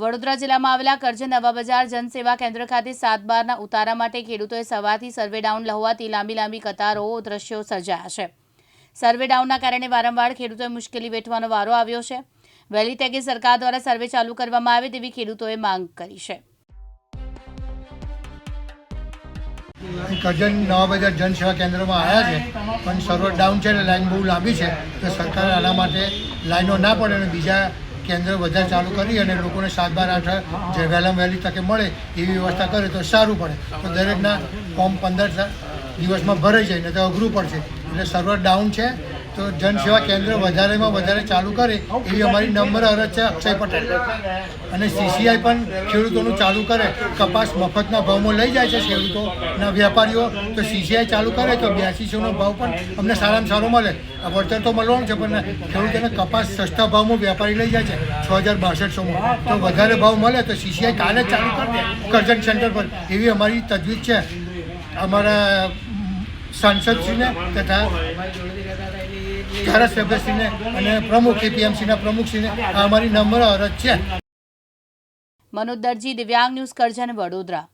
વડોદરા જિલ્લામાં આવેલા કરજણ નવા બજાર જનસેવા કેન્દ્ર ખાતે સાત બારના ઉતારા માટે ખેડૂતોએ સવારથી સર્વે ડાઉન લહોવાથી લાંબી લાંબી કતારો, દ્રશ્યો સર્જાયા છે. સર્વે ડાઉનના કારણે વારંવાર ખેડૂતોએ મુશ્કેલી વેઠવાનો વારો આવ્યો છે. વહેલી તકે સરકાર દ્વારા સર્વે ચાલુ કરવામાં આવે તેવી ખેડૂતોએ માંગ કરી છે. કરજણ નવા બજાર જનસેવા કેન્દ્રમાં આવ્યા છે, પણ સર્વર ડાઉન છે અને બહુ લાંબી છે, તો સરકારે આના માટે લાઈનો ના પડે અને બીજા કેન્દ્ર વધારે ચાલુ કરી અને લોકોને સાત બાર આઠ જે વહેલામાં વહેલી તકે મળે એવી વ્યવસ્થા કરે તો સારું પડે. તો દરેકના ફોર્મ પંદર દિવસમાં ભરાઈ જાય ને તો અઘરું પડશે. એટલે સર્વર ડાઉન છે. તો જનસેવા કેન્દ્ર વધારેમાં વધારે ચાલુ કરે એવી અમારી નંબર અરજ છે અક્ષય પટેલ. અને સીસીઆઈ પણ ખેડૂતોનું ચાલુ કરે. કપાસ મફતના ભાવમાં લઈ જાય છે ખેડૂતોના વેપારીઓ તો સીસીઆઈ ચાલુ કરે તો બ્યાસીસોનો ભાવ પણ અમને સારામાં સારો મળે. આ વળતર તો મળવાનું છે, પણ ખેડૂતોને કપાસ સસ્તા ભાવમાં વેપારી લઈ જાય છે છ હજાર બાસઠસોમાં. તો વધારે ભાવ મળે તો સીસીઆઈ કાલે ચાલુ કરી દે કરજણ સેન્ટર પર. એવી અમારી તજવીજ છે. અમારા સાંસદશ્રીને તથા ધારાસભ્યશ્રીને અને પ્રમુખ એપીએમસીના પ્રમુખશ્રીને આ અમારી નમ્ર અરજ છે. મનોજ દરજી, દિવ્યાંગ ન્યૂઝ, કરજણ, વડોદરા.